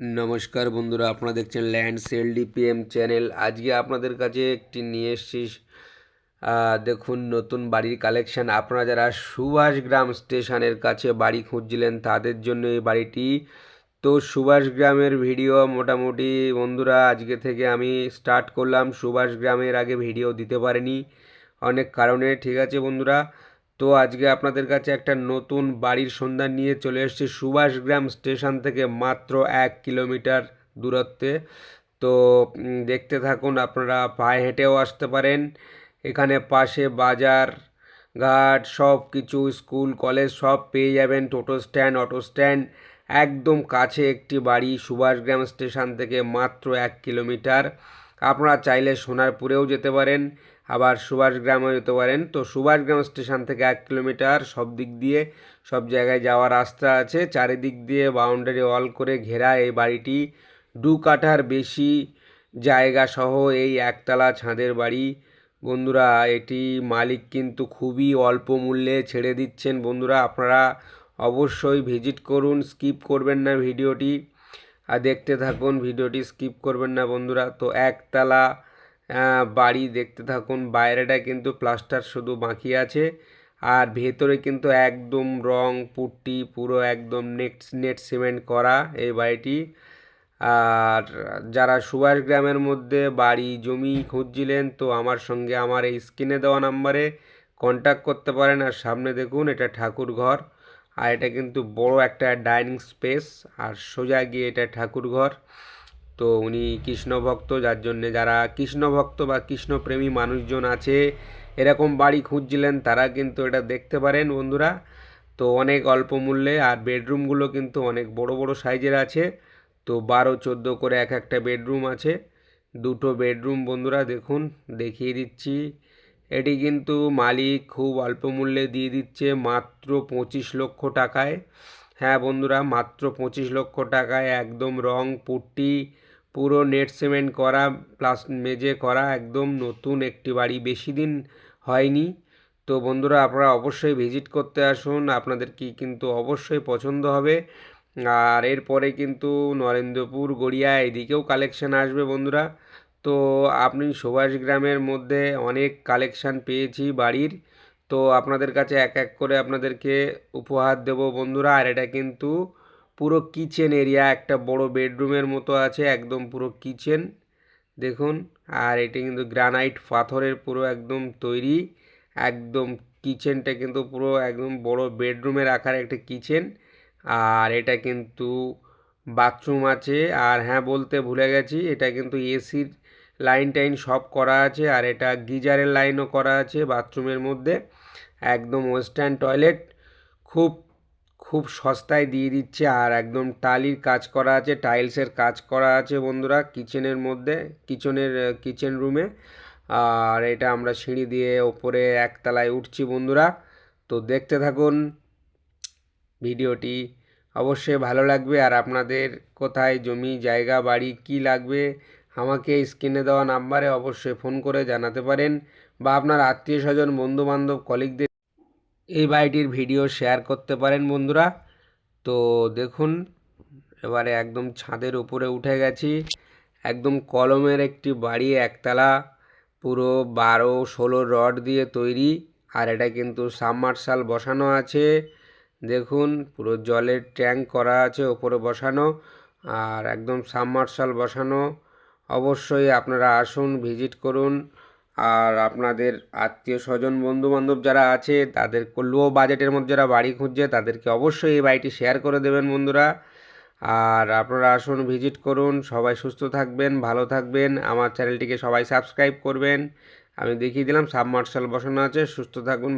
নমস্কার বন্ধুরা, আপনারা দেখছেন ল্যান্ড সেল ডিপিএম চ্যানেল আজকে আপনাদের কাছে একটি নিয়ে এসেছি। দেখুন, নতুন বাড়ির কালেকশন আপনারা যারা সুভাষগ্রাম স্টেশনের কাছে বাড়ি খুঁজছিলেন, তাদের জন্য এই বাড়িটি। তো সুভাষগ্রামের ভিডিও মোটামুটি, বন্ধুরা, আজকে থেকে আমি স্টার্ট করলাম। সুভাষগ্রামের আগে ভিডিও দিতে পারিনি। অনেক কারণে, ঠিক আছে, বন্ধুরা? তো আজকে আপনাদের কাছে একটা নতুন বাড়ির সন্ধান নিয়ে চলে এসেছি সুভাষগ্রাম স্টেশন থেকে মাত্র এক কিলোমিটার দূরত্বে। তো দেখতে থাকুন, আপনারা পায়ে হেঁটেও আসতে পারেন। এখানে পাশে বাজার, ঘাট সব কিছু স্কুল, কলেজ সব পেয়ে যাবেন। টোটো স্ট্যান্ড, অটো স্ট্যান্ড, একদম কাছে একটি বাড়ি সুভাষগ্রাম স্টেশন থেকে মাত্র এক কিলোমিটার। আপনারা চাইলে সোনারপুরেও যেতে পারেন, আবার সুভাষগ্রামেও যেতে পারেন। তো সুভাষগ্রাম স্টেশন থেকে এক কিলোমিটার সব দিক দিয়ে, সব জায়গায় যাওয়ার রাস্তা আছে। চারিদিক দিয়ে বাউন্ডারি ওয়াল করে ঘেরা এই বাড়িটি। দু কাঠার বেশি জায়গা সহ এই একতলা ছাদের বাড়ি। বন্ধুরা, এটি মালিক কিন্তু খুবই অল্প মূল্যে ছেড়ে দিচ্ছেন। বন্ধুরা, আপনারা অবশ্যই ভিজিট করুন, স্কিপ করবেন না ভিডিওটি। আর দেখতে থাকুন, ভিডিওটি স্কিপ করবেন না বন্ধুরা। তো একতলা বাড়ি দেখতে থাকুন। বাইরেটা কিন্তু প্লাস্টার শুধু বাকি আছে। আর ভেতরে কিন্তু একদম রং, পুট্টি, পুরো একদম নেট নেট সিমেন্ট করা এই বাড়িটি। আর যারা সুভাষ গ্রামের মধ্যে বাড়ি, জমি খুঁজছিলেন, তো আমার সঙ্গে আমার এই স্ক্রিনে দেওয়া নাম্বারে কন্ট্যাক্ট করতে পারেন। আর সামনে দেখুন, এটা ঠাকুর ঘর আর এটা কিন্তু বড় একটা ডাইনিং স্পেস, আর সোজা গিয়ে এটা ঠাকুর ঘর তো উনি কৃষ্ণ ভক্ত যার জন্যে যারা কৃষ্ণ ভক্ত বা কৃষ্ণপ্রেমী মানুষজন আছে, এরকম বাড়ি খুঁজছিলেন, তারা কিন্তু এটা দেখতে পারেন বন্ধুরা। তো অনেক অল্প মূল্যে, আর বেডরুমগুলো কিন্তু অনেক বড় বড় সাইজের আছে। তো বারো, চোদ্দ করে এক একটা বেডরুম আছে। দুটো বেডরুম বন্ধুরা, দেখুন, দেখিয়ে দিচ্ছি। এটি কিন্তু মালিক খুব অল্প মূল্যে দিয়ে দিচ্ছে মাত্র পঁচিশ লক্ষ টাকায়। হ্যাঁ বন্ধুরা, মাত্র পঁচিশ লক্ষ টাকায় একদম রং, পুট্টি, পুরো নেট সিমেন্ট করা প্লাস মেজে করা একদম নতুন একটি বাড়ি বেশি দিন হয়নি। তো বন্ধুরা, আপনারা অবশ্যই ভিজিট করতে আসুন আপনাদের কি কিন্তু অবশ্যই পছন্দ হবে। আর এরপরে কিন্তু নরেন্দ্রপুর গড়িয়া এদিকেও কালেকশন আসবে বন্ধুরা। তো আপনি সুভাষ গ্রামের মধ্যে অনেক কালেকশান পেয়েছি বাড়ির। তো আপনাদের কাছে এক এক করে আপনাদেরকে উপহার দেব বন্ধুরা। আর এটা কিন্তু পুরো কিচেন এরিয়া একটা বড় বেডরুমের মতো আছে, একদম পুরো কিচেন দেখুন, আর এটা কিন্তু গ্রানাইট পাথরের পুরো একদম তৈরি। একদম কিচেনটা কিন্তু পুরো একদম বড় বেডরুমের আকার একটা কিচেন আর এটা কিন্তু বাথরুম আছে। আর হ্যাঁ বলতে ভুলে গেছি, এটা কিন্তু এসির লাইন টাইন সব করা আছে আর এটা গিজারের লাইনও করা আছে বাথরুমের মধ্যে। একদম ওয়েস্টার্ন টয়লেট, খুব খুব সস্তায় দিয়ে দিচ্ছে আর একদম টালির কাজ করা আছে, টাইলসের কাজ করা আছে বন্ধুরা কিচেনের মধ্যে, কিচেনের, কিচেন রুমে। আর এটা আমরা সিঁড়ি দিয়ে ওপরে একতলায় উঠছি বন্ধুরা। তো দেখতে থাকুন ভিডিওটি, অবশ্যই ভালো লাগবে। আর আপনাদের কোথায় জমি, জায়গা, বাড়ি কি লাগবে আমাকে স্ক্রিনে দেওয়া নাম্বারে অবশ্যই ফোন করে জানাতে পারেন বা আপনার আত্মীয় স্বজন বন্ধু বান্ধব কলিগদের এই বাড়িটির ভিডিও শেয়ার করতে পারেন বন্ধুরা। তো দেখুন, এবারে একদম ছাদের উপরে উঠে গেছি। একদম কলমের একটি বাড়ি, একতলা, পুরো বারো ষোলো রড দিয়ে তৈরি আর এটা কিন্তু সাবমার্শাল বসানো আছে। দেখুন, পুরো জলের ট্যাঙ্ক করা আছে ওপরে বসানো আর একদম সাবমার্শাল বসানো। অবশ্যই আপনারা আসুন, ভিজিট করুন। আর আপনাদের আত্মীয় স্বজন বন্ধু বান্ধব যারা আছে, তাদের লো বাজেটের মধ্যে যারা বাড়ি খুঁজছে, তাদেরকে অবশ্যই এই বাড়িটি শেয়ার করে দেবেন বন্ধুরা। আর আপনারা আসুন, ভিজিট করুন, সবাই সুস্থ থাকবেন, ভালো থাকবেন। আমার চ্যানেলটিকে সবাই সাবস্ক্রাইব করবেন। আমি দেখিয়ে দিলাম সাবমার্শাল বসানো আছে, সুস্থ থাকুন